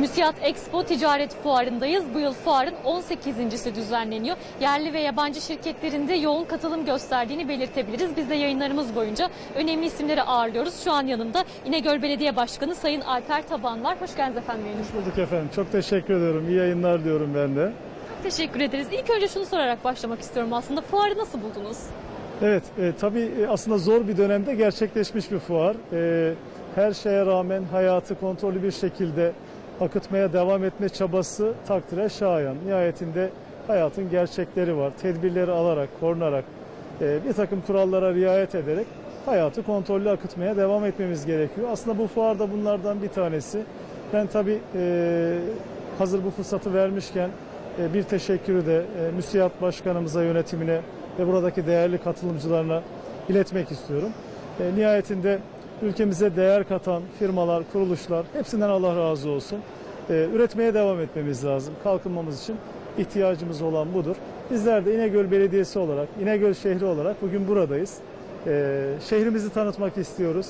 Müsiyat Expo Ticaret Fuarı'ndayız. Bu yıl fuarın 18.si düzenleniyor. Yerli ve yabancı şirketlerinde yoğun katılım gösterdiğini belirtebiliriz. Biz de yayınlarımız boyunca önemli isimleri ağırlıyoruz. Şu an yanımda İnegöl Belediye Başkanı Sayın Alper Taban var. Hoş geldiniz efendim. Hoş bulduk efendim. Çok teşekkür ediyorum. İyi yayınlar diyorum ben de. Teşekkür ederiz. İlk önce şunu sorarak başlamak istiyorum aslında. Fuarı nasıl buldunuz? Evet, e, tabii e, aslında zor bir dönemde gerçekleşmiş bir fuar. E, her şeye rağmen hayatı kontrollü bir şekilde akıtmaya devam etme çabası takdire şayan. Nihayetinde hayatın gerçekleri var. Tedbirleri alarak, korunarak, e, bir takım kurallara riayet ederek hayatı kontrollü akıtmaya devam etmemiz gerekiyor. Aslında bu fuar da bunlardan bir tanesi. Ben tabii e, hazır bu fırsatı vermişken e, bir teşekkürü de müsiyat başkanımıza, yönetimine ve buradaki değerli katılımcılarına iletmek istiyorum. Nihayetinde ülkemize değer katan firmalar, kuruluşlar hepsinden Allah razı olsun. E, üretmeye devam etmemiz lazım. Kalkınmamız için ihtiyacımız olan budur. Bizler de İnegöl Belediyesi olarak, İnegöl şehri olarak bugün buradayız. E, şehrimizi tanıtmak istiyoruz.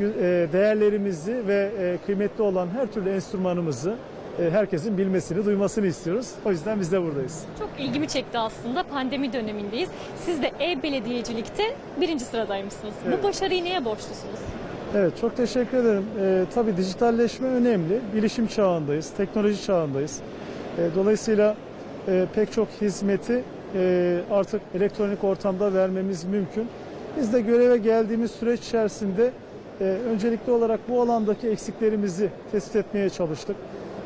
E, değerlerimizi ve e, kıymetli olan her türlü enstrümanımızı e, herkesin bilmesini, duymasını istiyoruz. O yüzden biz de buradayız. Çok ilgimi çekti aslında. Pandemi dönemindeyiz. Siz de e-belediyecilikte birinci sıradaymışsınız. Evet. Bu başarıyı neye borçlusunuz? Evet çok teşekkür ederim. Ee, tabii dijitalleşme önemli. Bilişim çağındayız, teknoloji çağındayız. Ee, dolayısıyla e, pek çok hizmeti e, artık elektronik ortamda vermemiz mümkün. Biz de göreve geldiğimiz süreç içerisinde e, öncelikli olarak bu alandaki eksiklerimizi tespit etmeye çalıştık.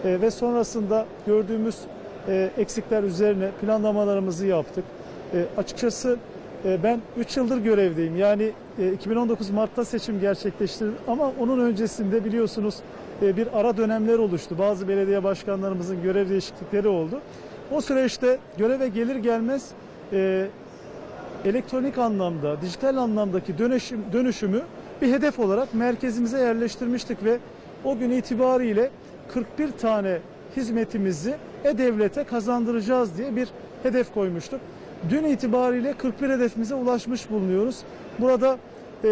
E, ve sonrasında gördüğümüz e, eksikler üzerine planlamalarımızı yaptık. E, açıkçası e, Ben 3 yıldır görevdeyim. Yani e, 2019 Mart'ta seçim gerçekleştirildi ama onun öncesinde biliyorsunuz e, bir ara dönemler oluştu. Bazı belediye başkanlarımızın görev değişiklikleri oldu. O süreçte göreve gelir gelmez e, elektronik anlamda, dijital anlamdaki dönüşüm, dönüşümü bir hedef olarak merkezimize yerleştirmiştik ve o gün itibariyle 41 tane hizmetimizi e-devlete kazandıracağız diye bir hedef koymuştuk. Dün itibariyle 41 hedefimize ulaşmış bulunuyoruz. Burada e,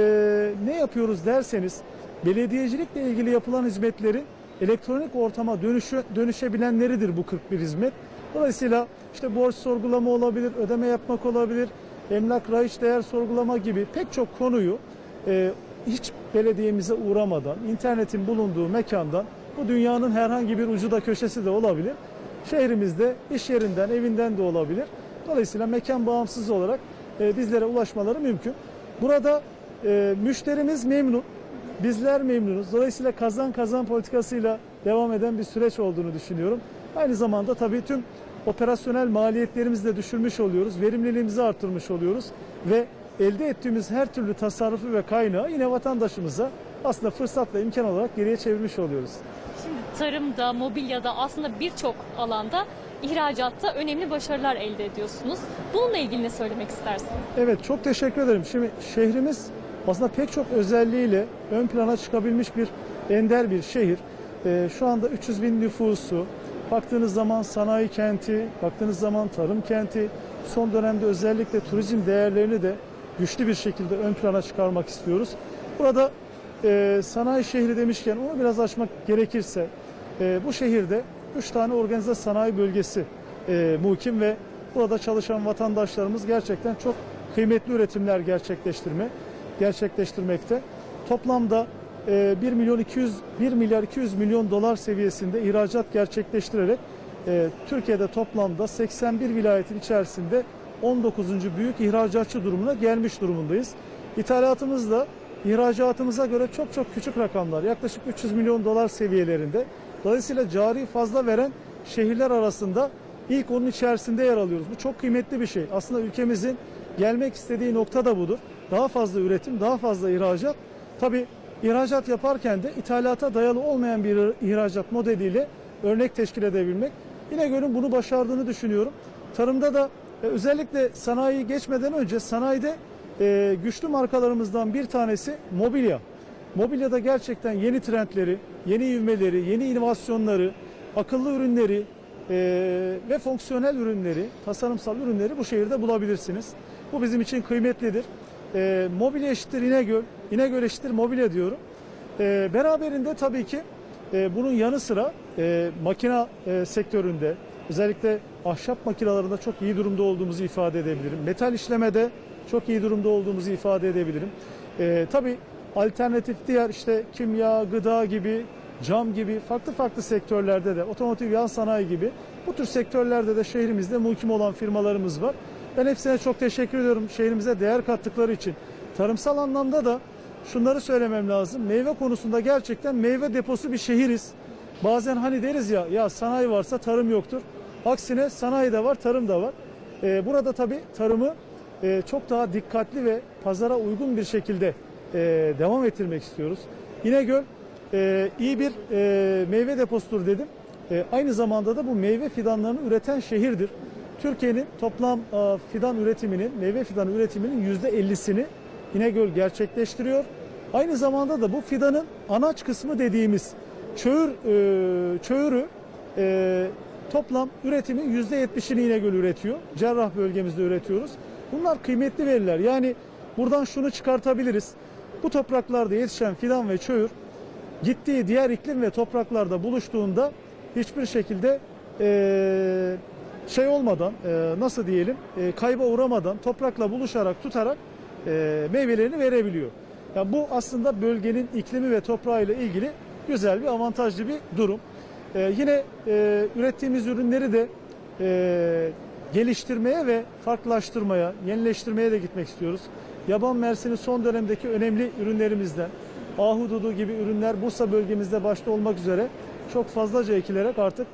ne yapıyoruz derseniz belediyecilikle ilgili yapılan hizmetlerin elektronik ortama dönüşü, dönüşebilenleridir bu 41 hizmet. Dolayısıyla işte borç sorgulama olabilir, ödeme yapmak olabilir, emlak rayiç değer sorgulama gibi pek çok konuyu e, hiç belediyemize uğramadan, internetin bulunduğu mekandan, bu dünyanın herhangi bir ucu da köşesi de olabilir. Şehrimizde, iş yerinden, evinden de olabilir. Dolayısıyla mekan bağımsız olarak e, bizlere ulaşmaları mümkün. Burada e, müşterimiz memnun, bizler memnunuz. Dolayısıyla kazan kazan politikasıyla devam eden bir süreç olduğunu düşünüyorum. Aynı zamanda tabii tüm operasyonel maliyetlerimizi de düşürmüş oluyoruz, verimliliğimizi arttırmış oluyoruz ve elde ettiğimiz her türlü tasarrufu ve kaynağı yine vatandaşımıza aslında fırsat ve imkan olarak geriye çevirmiş oluyoruz. Şimdi tarımda, mobilyada aslında birçok alanda ihracatta önemli başarılar elde ediyorsunuz. Bununla ilgili ne söylemek istersiniz? Evet çok teşekkür ederim. Şimdi şehrimiz aslında pek çok özelliğiyle ön plana çıkabilmiş bir ender bir şehir. Ee, şu anda 300 bin nüfusu, baktığınız zaman sanayi kenti, baktığınız zaman tarım kenti, son dönemde özellikle turizm değerlerini de güçlü bir şekilde ön plana çıkarmak istiyoruz. Burada e, sanayi şehri demişken onu biraz açmak gerekirse e, bu şehirde 3 tane organize sanayi bölgesi e, muhkim ve burada çalışan vatandaşlarımız gerçekten çok kıymetli üretimler gerçekleştirme gerçekleştirmekte. Toplamda e, 1 milyon 200 1 milyar 200 milyon dolar seviyesinde ihracat gerçekleştirerek e, Türkiye'de toplamda 81 vilayetin içerisinde 19. büyük ihracatçı durumuna gelmiş durumundayız. İthalatımız da ihracatımıza göre çok çok küçük rakamlar. Yaklaşık 300 milyon dolar seviyelerinde. Dolayısıyla cari fazla veren şehirler arasında ilk onun içerisinde yer alıyoruz. Bu çok kıymetli bir şey. Aslında ülkemizin gelmek istediği nokta da budur. Daha fazla üretim, daha fazla ihracat. Tabii ihracat yaparken de ithalata dayalı olmayan bir ihracat modeliyle örnek teşkil edebilmek. İnegöl'ün bunu başardığını düşünüyorum. Tarımda da e, özellikle sanayi geçmeden önce sanayide e, güçlü markalarımızdan bir tanesi mobilya. Mobilyada gerçekten yeni trendleri, yeni ivmeleri, yeni inovasyonları, akıllı ürünleri e, ve fonksiyonel ürünleri, tasarımsal ürünleri bu şehirde bulabilirsiniz. Bu bizim için kıymetlidir. E, mobilya eşittir İnegöl, İnegöl eşittir mobilya diyorum. E, beraberinde tabii ki e, bunun yanı sıra e, makina e, sektöründe özellikle ahşap makinalarında çok iyi durumda olduğumuzu ifade edebilirim. Metal işlemede çok iyi durumda olduğumuzu ifade edebilirim. E, tabii alternatif diğer işte kimya, gıda gibi, cam gibi farklı farklı sektörlerde de otomotiv yan sanayi gibi bu tür sektörlerde de şehrimizde muhkim olan firmalarımız var. Ben hepsine çok teşekkür ediyorum şehrimize değer kattıkları için. Tarımsal anlamda da şunları söylemem lazım. Meyve konusunda gerçekten meyve deposu bir şehiriz. Bazen hani deriz ya ya sanayi varsa tarım yoktur. Aksine sanayi de var, tarım da var. Ee, burada tabii tarımı e, çok daha dikkatli ve pazara uygun bir şekilde e, devam ettirmek istiyoruz. İnegöl e, iyi bir e, meyve deposudur dedim. E, aynı zamanda da bu meyve fidanlarını üreten şehirdir. Türkiye'nin toplam e, fidan üretiminin, meyve fidan üretiminin %50'sini İnegöl gerçekleştiriyor. Aynı zamanda da bu fidanın anaç kısmı dediğimiz çöğür, e, çöğürü e, toplam üretimin %70'ini İnegöl üretiyor. Cerrah bölgemizde üretiyoruz. Bunlar kıymetli veriler. Yani buradan şunu çıkartabiliriz. Bu topraklarda yetişen fidan ve çöğür gittiği diğer iklim ve topraklarda buluştuğunda hiçbir şekilde eee, şey olmadan eee, nasıl diyelim eee, kayba uğramadan toprakla buluşarak tutarak eee, meyvelerini verebiliyor. Yani bu aslında bölgenin iklimi ve toprağıyla ilgili güzel bir avantajlı bir durum. Eee, yine eee, ürettiğimiz ürünleri de eee, geliştirmeye ve farklılaştırmaya, yenileştirmeye de gitmek istiyoruz. Yaban mersini son dönemdeki önemli ürünlerimizden, ahududu gibi ürünler Bursa bölgemizde başta olmak üzere çok fazlaca ekilerek artık